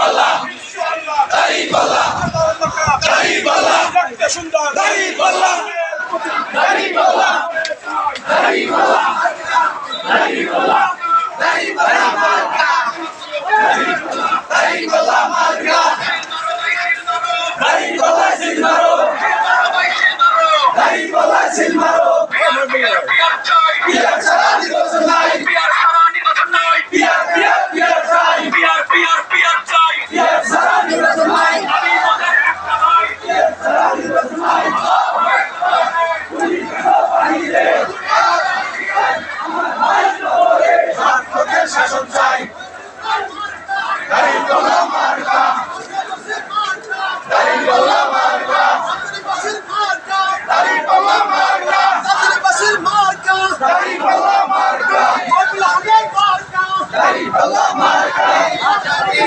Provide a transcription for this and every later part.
পাল্লা দাড়ি পাল্লা দাড়ি পাল্লা দাড়ি পাল্লা দাড়ি পাল্লা দাড়ি পাল্লা দাড়ি পাল্লা দাড়ি পাল্লা মার্কা দাড়ি পাল্লা মার্কা দাড়ি পাল্লা সিল মারো দাড়ি পাল্লা সিল মারো আল্লাহ মার্কা আজাদি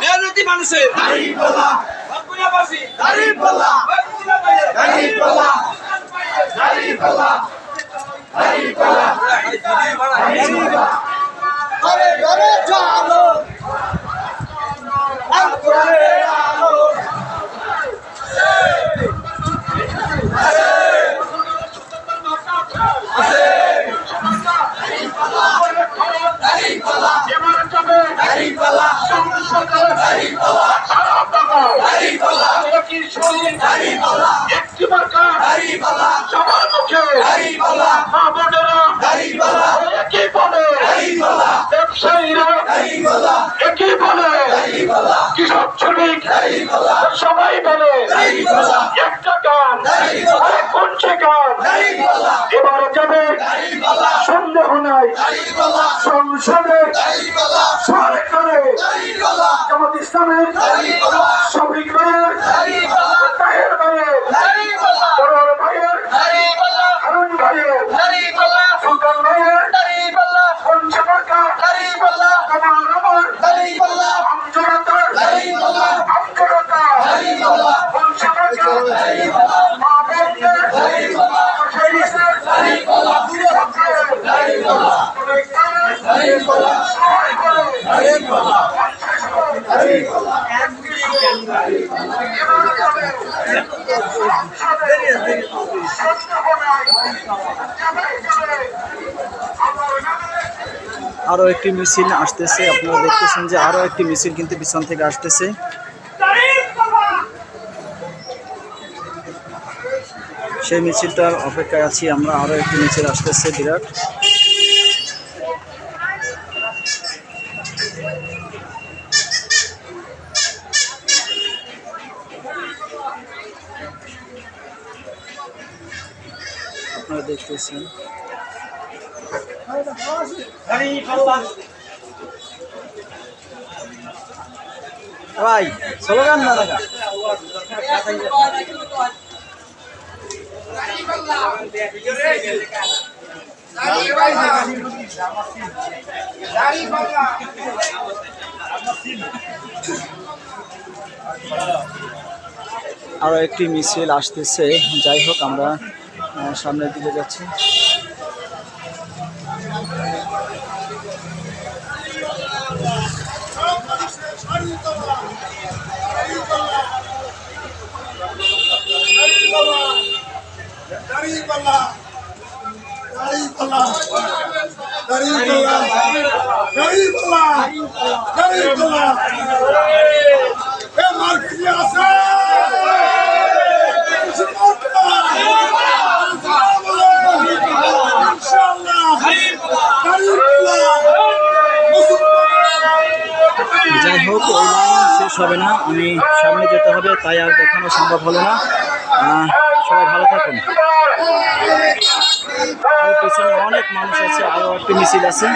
মেহনতি মানুষের। দাঁড়িয়ে পাল্লা খান কুঞ্চে খান এবারে যাবে সন্দেহ নাই। সংসদে সরকারে জামাত ইসলামের আরও একটি মিছিল আসতেছে, আপনারা দেখতেছেন যে আরও একটি মিছিল কিন্তু পিছন থেকে আসতেছে। সেই মিছিলটার অপেক্ষায় আছি আমরা, আরও একটি মিছিল আসতেছে বিরাট। দেখতেছেন। ভাই চলো গান না আরও একটি মিছিল আসতেছে। যাই হোক আমরা সামনের দিকে যাচ্ছি। যাই শেষ হবে না, আমি সামনে যেতে হবে, তাই আর দেখানো সম্ভব হলো না। সবাই ভালো থাকুন। পিছনে অনেক মানুষ আছে আরও একটি মিছিল আছে।